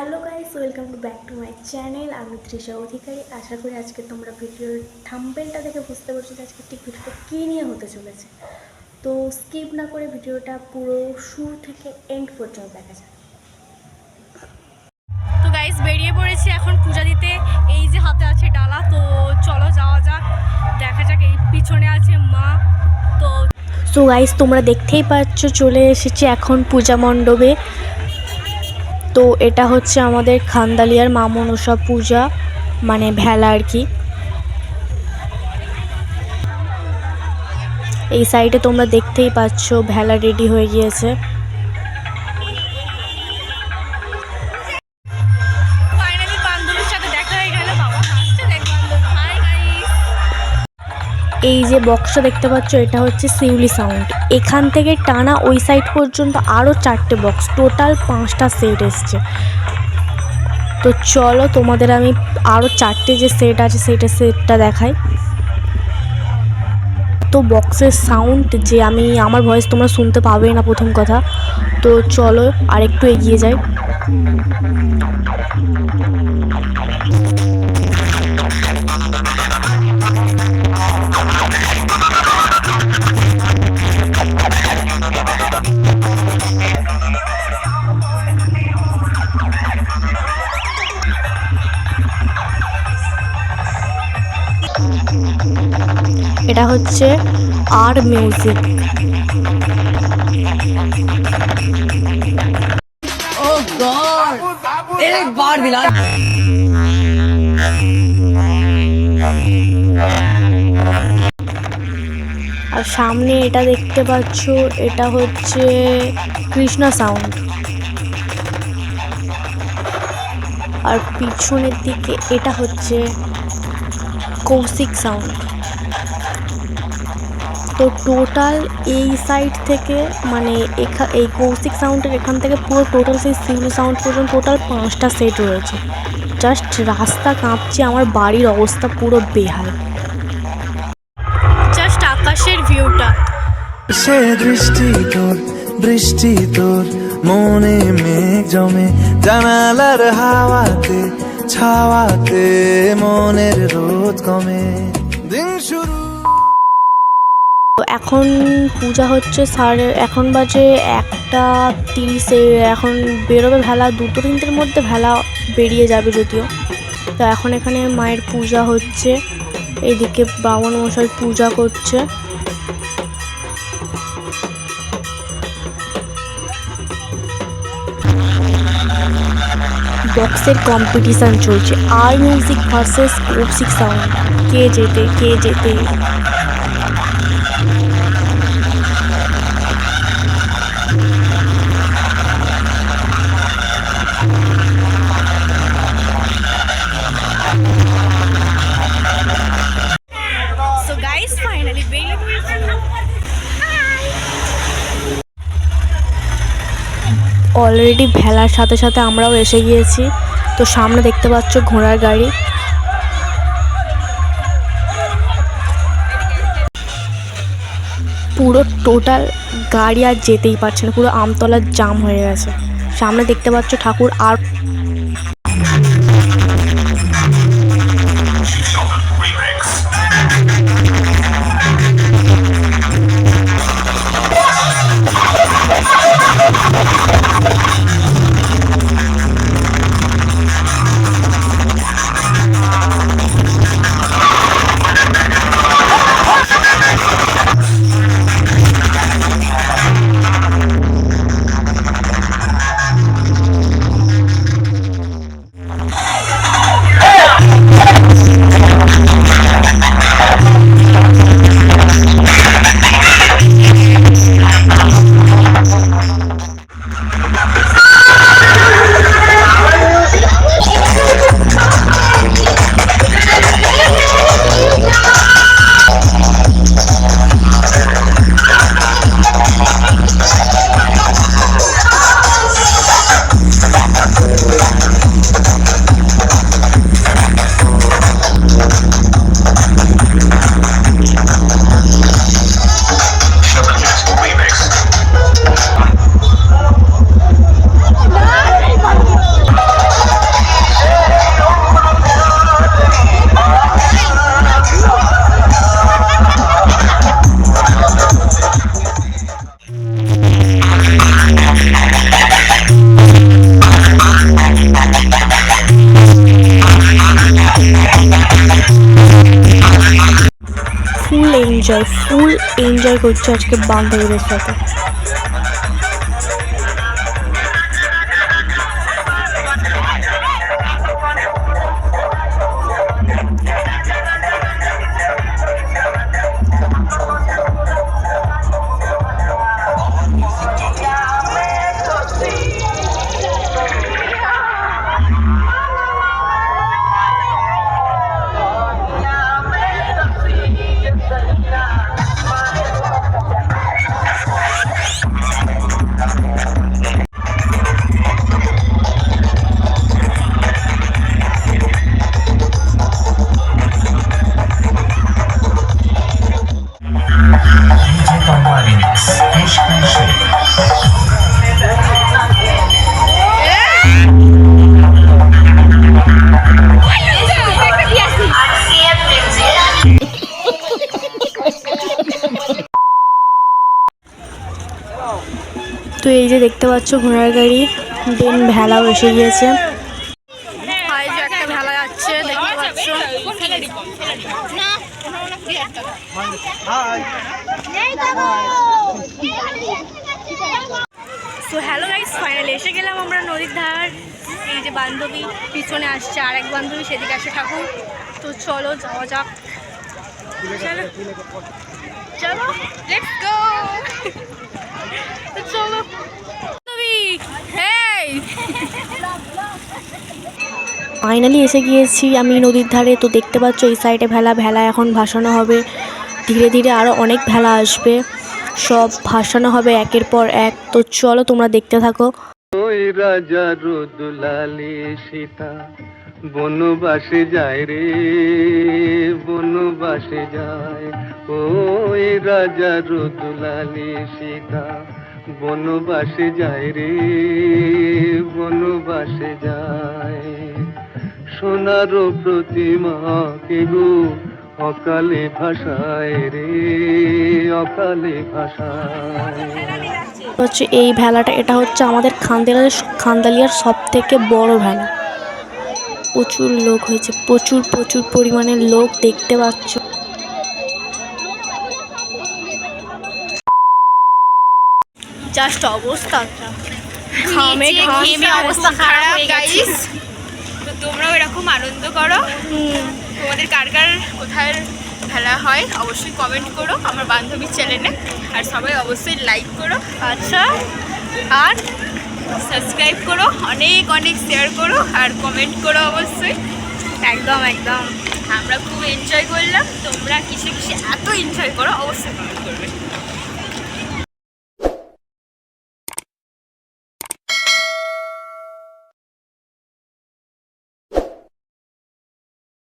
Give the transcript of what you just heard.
Welcome to back to my channel. আমি তৃষা অধিকারী। আশা করি আজকে তোমরা ভিডিওর থাম্বেলটা দেখে বুঝতে পারছ যে আজকে ঠিক ভিডিওটা কী নিয়ে হতে চলেছে। তো স্কিপ না করে ভিডিওটা পুরো শুরু থেকে এন্ড পর্যন্ত দেখা যায় তো গাইস, বেরিয়ে পড়েছি এখন পূজা দিতে। এই যে হাতে আছে ডালা, তো চলো যাওয়া যাক, দেখা যাক এই পিছনে আছে মা। তো সো গাইস, তোমরা দেখতেই পাচ্ছ, চলে এসেছি এখন পূজা মণ্ডপে। তো এটা হচ্ছে আমাদের খান্দালিয়ার মা মনসা পূজা মানে ভেলা আর কি। এই সাইডে তোমরা দেখতেই পাচ্ছ ভেলা রেডি হয়ে গিয়েছে। এই যে বক্সটা দেখতে পাচ্ছ, এটা হচ্ছে শিউলি সাউন্ড। এখান থেকে টানা ওই সাইড পর্যন্ত আরও চারটে বক্স, টোটাল পাঁচটা সেট এসছে। তো চলো তোমাদের আমি আরও চারটে যে সেট আছে সেটা সেটটা দেখাই। তো বক্সের সাউন্ড যে আমি, আমার ভয়েস তোমরা শুনতে পাবে না প্রথম কথা। তো চলো আর একটু এগিয়ে যাই। এটা হচ্ছে আর মিউজিক আর সামনে এটা দেখতে পাচ্ছ এটা হচ্ছে কৃষ্ণা সাউন্ড আর পিছনের দিকে এটা হচ্ছে কৌশিক সাউন্ড তো টোটাল এই সাইড থেকে মানে এখা, এই কৌশিক সাউন্ডের এখান থেকে পুরো টোটাল সেই সিউলি সাউন্ড পর্যন্ত টোটাল পাঁচটা সেট রয়েছে। জাস্ট রাস্তা কাঁপছে, আমার বাড়ির অবস্থা পুরো বেহাল। জাস্ট আকাশের ভিউটা সে দৃষ্টি তোর বৃষ্টি তোর, মনে মেঘ জমে জানালার হাওয়াতে, ছাওয়াতে মনের রোদ কমে। এখন পূজা হচ্ছে সাড়ে, এখন বাজে একটা তিরিশে, এখন বেরোবে ভেলা, দুটো তিনটের মধ্যে ভেলা বেরিয়ে যাবে যদিও। তো এখন এখানে মায়ের পূজা হচ্ছে এইদিকে বামন মশাই পূজা করছে। বক্সের কম্পিটিশান চলছে, আর মিউজিক ভার্সেস কৌশিক সাউন্ড কে যেতে কে যেতে? অলরেডি ভেলার সাথে সাথে আমরাও এসে গিয়েছি। তো সামনে দেখতে পাচ্ছ ঘোড়ার গাড়ি। পুরো টোটাল গাড়ি আর যেতেই পারছে না, পুরো আমতলার জাম হয়ে গেছে। সামনে দেখতে পাচ্ছ ঠাকুর আর এনজয় ফুল এনজয় করছি আজকে বান্ধবীদের সাথে তো এই যে দেখতে পাচ্ছ ঘোড়ার গাড়ি, দেন ভেলাও এসে গিয়েছে। তো হ্যালো গাইস ফাইনালি এসে গেলাম আমরা নদীর ধার। এই যে বান্ধবী পিছনে আসছে আর এক বান্ধবী সেদিকে আসে ঠাকুর। তো চলো, যাওয়া যাক। চলো চলো লেটস চলো বান্ধবী হেই ফাইনালি এসে গিয়েছি আমি নদীর ধারে। তো দেখতে পাচ্ছ, এই সাইডে ভেলা ভেলা এখন ভাসানো হবে। ধীরে ধীরে আরও অনেক ভেলা আসবে। সব ভাসানো হবে একের পর এক। তো চলো তোমরা দেখতে থাকো। ওই রাজা রোদুলালি সীতা, বনবাসে যায় রে, বনবাসে যায়। ওই রাজা রোদুলালি সীতা, বনবাসে যায় রে, বনবাসে যায়। সোনার প্রতিমা কে গো? অকালে ভাষায় রে অকালে ভাষায়। হচ্ছে এই ভেলাটা এটা হচ্ছে আমাদের খান্দালিয়ার খান্দালিয়ার সব থেকে বড় ভেলা। প্রচুর লোক হয়েছে প্রচুর প্রচুর পরিমাণে লোক দেখতে পাচ্ছ। জাস্ট অবস্থা। ঘামে অবস্থা খারাপ হয়ে গেছে। তোমরাও এরকম আনন্দ করো। তোমাদের কার কার কোথায় খেলা হয়, অবশ্যই কমেন্ট করো আমার বান্ধবীর চ্যানেলে আর সবাই অবশ্যই লাইক করো। আচ্ছা আর সাবস্ক্রাইব করো, অনেক অনেক শেয়ার করো আর কমেন্ট করো অবশ্যই। একদম একদম। আমরা খুব এনজয় করলাম। তোমরা কিসে কিসে এত এনজয় করো, অবশ্যই কমেন্ট করবে।